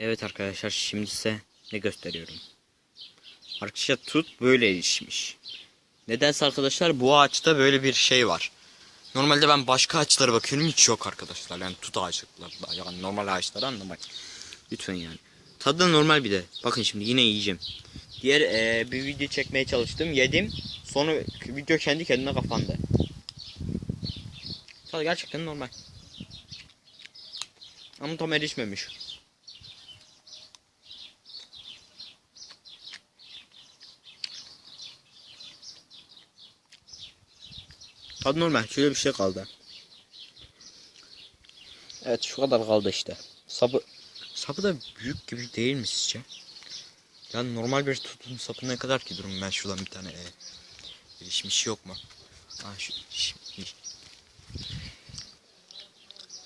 Evet arkadaşlar şimdi size ne gösteriyorum. Arkadaşlar tut böyle erişmiş. Nedense arkadaşlar bu ağaçta böyle bir şey var. Normalde ben başka ağaçlara bakıyorum hiç yok arkadaşlar. Yani tut ağaçları yani normal ağaçları anlamayın. Lütfen yani. Tadı da normal bir de. Bakın şimdi yine yiyeceğim. Diğer eee, bir video çekmeye çalıştım. Yedim. Sonra video kendi kendine kapandı. Tadı gerçekten normal. Ama tam erişmemiş. Normal. Şöyle bir şey kaldı. Evet şu kadar kaldı işte. Sapı sapı da büyük gibi değil mi sizce? Yani normal bir tutun sapı ne kadar ki durum ben şuradan bir tane e, gelişmiş yok mu? Ha şu şimdi.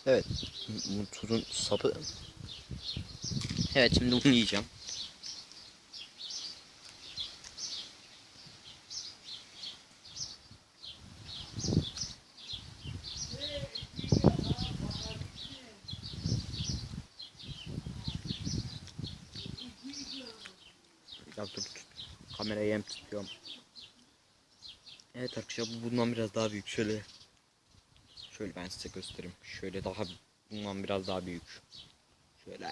Evet bu tutun sapı Evet şimdi bunu yiyeceğim. Ya dur tut. Kamerayı hem tutuyorum. Evet arkadaşlar bu bundan biraz daha büyük. Şöyle şöyle ben size göstereyim. Şöyle daha bundan biraz daha büyük. Şöyle.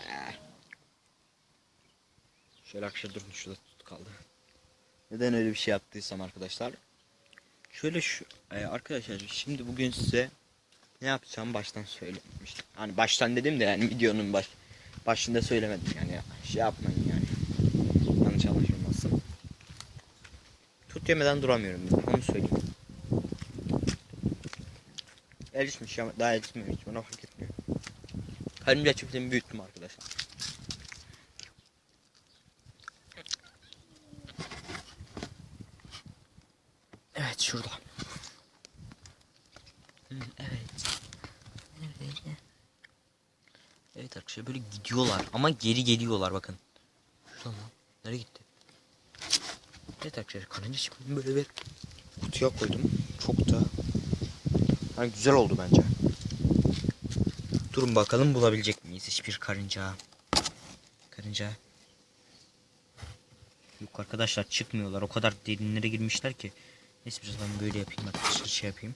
Şöyle arkadaşlar durun şurada tut kaldı. Neden öyle bir şey yaptıysam arkadaşlar. Şöyle şu e, arkadaşlar şimdi bugün size ne yapacağım baştan söylemiştim. Hani baştan dedim de yani videonun baş başında söylemedim yani şey yapmayın yani. Yanlış anlaşılmasın. Tut yemeden duramıyorum ben, onu söyleyeyim. Erişmiş ama daha erişmemiş bana fark etmiyor. Karınca çiftliğimi büyüttüm arkadaşlar. Evet şurada. Evet. Nerede? Evet arkadaşlar böyle gidiyorlar ama geri geliyorlar bakın. Şuradan lan. Nereye gitti? Evet arkadaşlar karınca çiftliğini böyle bir kutuya koydum. Çok da yani güzel oldu bence. Durun bakalım bulabilecek miyiz hiçbir karınca. Karınca. Yok arkadaşlar çıkmıyorlar. O kadar derinlere girmişler ki. Neyse biraz ben böyle yapayım arkadaşlar şey yapayım.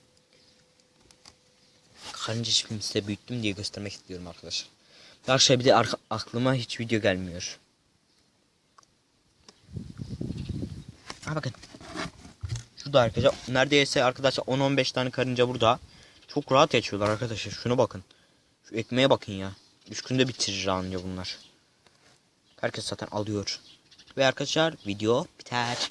Karınca çiftliğini size büyüttüm diye göstermek istiyorum arkadaşlar. Arkadaşlar bir de aklıma hiç video gelmiyor. Ha bakın. Şurada arkadaşlar neredeyse arkadaşlar 10-15 tane karınca burada. Çok rahat yaşıyorlar arkadaşlar. Şuna bakın. Şu ekmeğe bakın ya. 3 günde bitirir anca bunlar. Herkes zaten alıyor. Ve arkadaşlar video biter.